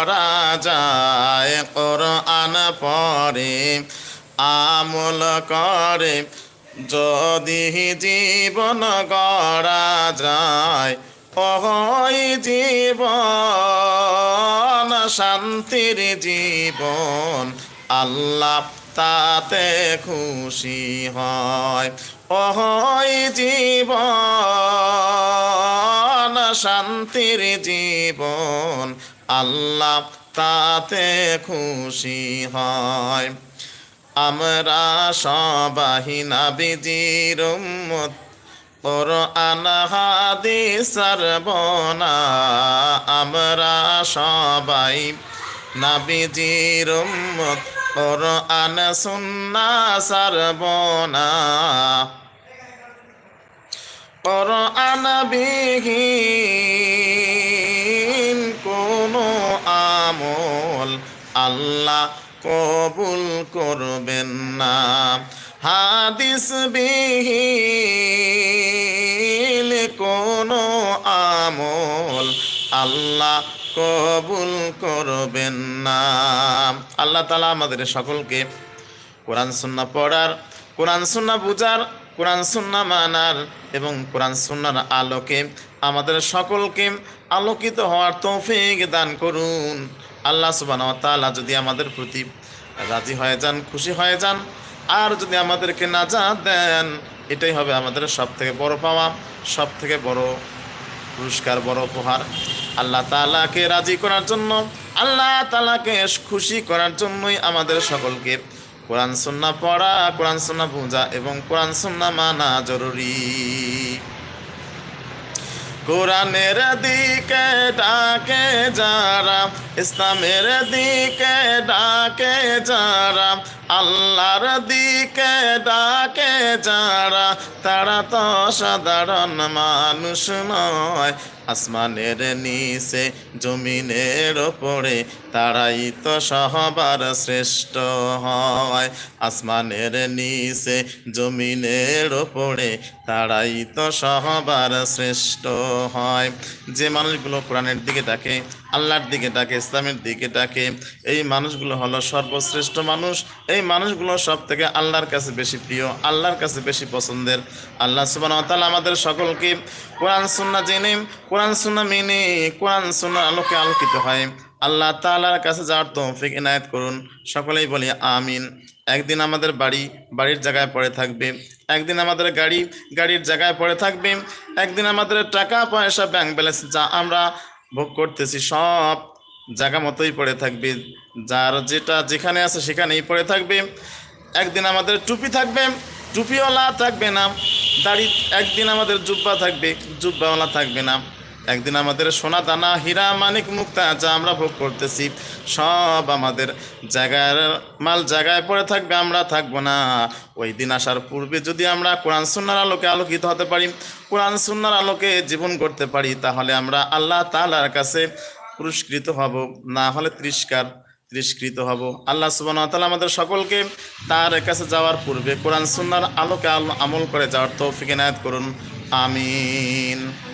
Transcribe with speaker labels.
Speaker 1: করা যায়, কোরআন পরে আমল করে। যদি জীবন গড়া যায়, ওই জীবন, শান্তির জীবন আল্লাহ তাতে খুশি হয়। ওই জীবন, শান্তির জীবন আল্লাহ তাতে খুশি হয়। আমরা সবাই নাবিজির উম্মত। কোরআন, হাদিস আমরা সবাই নাবিজির উম্মত। কোরআন, সুন্না সারবনা কোরআন বিহীন আমল আল্লাহ কবুল করবেন না। হাদিস বিহীন কোনো আমল আল্লাহ কবুল করবেন না। আল্লাহ তালা আমাদের সকলকে কোরআন সুন্না পড়ার, কোরআন সুন্না বুঝার, কোরআন সুন্না মানার এবং কোরআন সুন্নার আলোকে আমাদের সকলকে আলোকিত হওয়ার তৌফিক দান করুন। আল্লাহ সুবান তাআলা যদি আমাদের প্রতি রাজি হয়ে যান, খুশি হয়ে যান, আর যদি আমাদেরকে নাজাত দেন, এটাই হবে আমাদের সব থেকে বড় পাওয়া সব থেকে বড় পুরস্কার, বড় উপহার। আল্লাহ তালাকে রাজি করার জন্য, আল্লাহ তালাকে খুশি করার জন্যই আমাদের সকলকে কোরআন সুন্না পড়া, কোরআন সুন্না বোঝা এবং কোরআন সুন্না মানা জরুরি। কোরআনের দিকে ডাকে যারা, ইসলামের দিকে ডাকে যারা, আল্লাহর দিকে ডাকে যারা, তারা তো সাধারণ মানুষ নয়। আসমানের নিচে, জমিনের ওপরে তারাই তো সহবার শ্রেষ্ঠ হয়। আসমানের নিচে, জমিনের ওপরে তারাই তো সহবার শ্রেষ্ঠ হয়। যে মানুষগুলো কোরআনের দিকে ডাকে, আল্লাহর দিকে ডাকে, ইসলামের দিকে ডাকে, এই মানুষগুলো হলো সর্বশ্রেষ্ঠ মানুষ। এই মানুষগুলো সব থেকে আল্লাহর কাছে বেশি প্রিয়, আল্লাহর কাছে বেশি পছন্দের। আল্লাহ সুবান তাআলা আমাদের সকলকে কোরআন সুন্না জেনে, কোরআন সুন্না মেনে, কোরআন সুন্না আলোকে আলোকিত হয়। আল্লাহ তাআলার কাছে যাওয়ার তৌফিক এনায়েত করুন। সকলেই বলি আমিন। একদিন আমাদের বাড়ি, বাড়ির জায়গায় পড়ে থাকবে। একদিন আমাদের গাড়ি, গাড়ির জায়গায় পড়ে থাকবে। একদিন আমাদের টাকা, পয়সা ব্যাংক ব্যালেন্স যা আমরা ভোগ করতেছি সব জায়গা মতোই পড়ে থাকবে। যার যেটা যেখানে আছে সেখানেই পড়ে থাকবে। একদিন আমাদের টুপি থাকবে। টুপিওয়ালা থাকবে না। দাড়ি, একদিন আমাদের জুব্বা থাকবে। জুব্বাওয়ালা থাকবে না। একদিন আমাদের সোনা দানা হীরা মানিক মুক্তা যা আমরা ভোগ করতেছি, সব আমাদের জায়গার মাল জায়গায় পড়ে থাকবে, আমরা থাকব না। ওই দিন আসার পূর্বে যদি আমরা কোরআন সুন্নার আলোকে আলোকিত হতে পারি, কোরআন সুন্নার আলোকে জীবন করতে পারি, তাহলে আমরা আল্লাহ তাআলার কাছে পুরস্কৃত হব, না হলে তিরস্কার, তিরস্কৃত হব। আল্লাহ সুবান তাআলা আমাদের সকলকে তার কাছে যাওয়ার পূর্বে কোরআন সুন্নার আলোকে আলো- আমল করে যাওয়ার তৌফিক এনায়েত করুন। আমিন।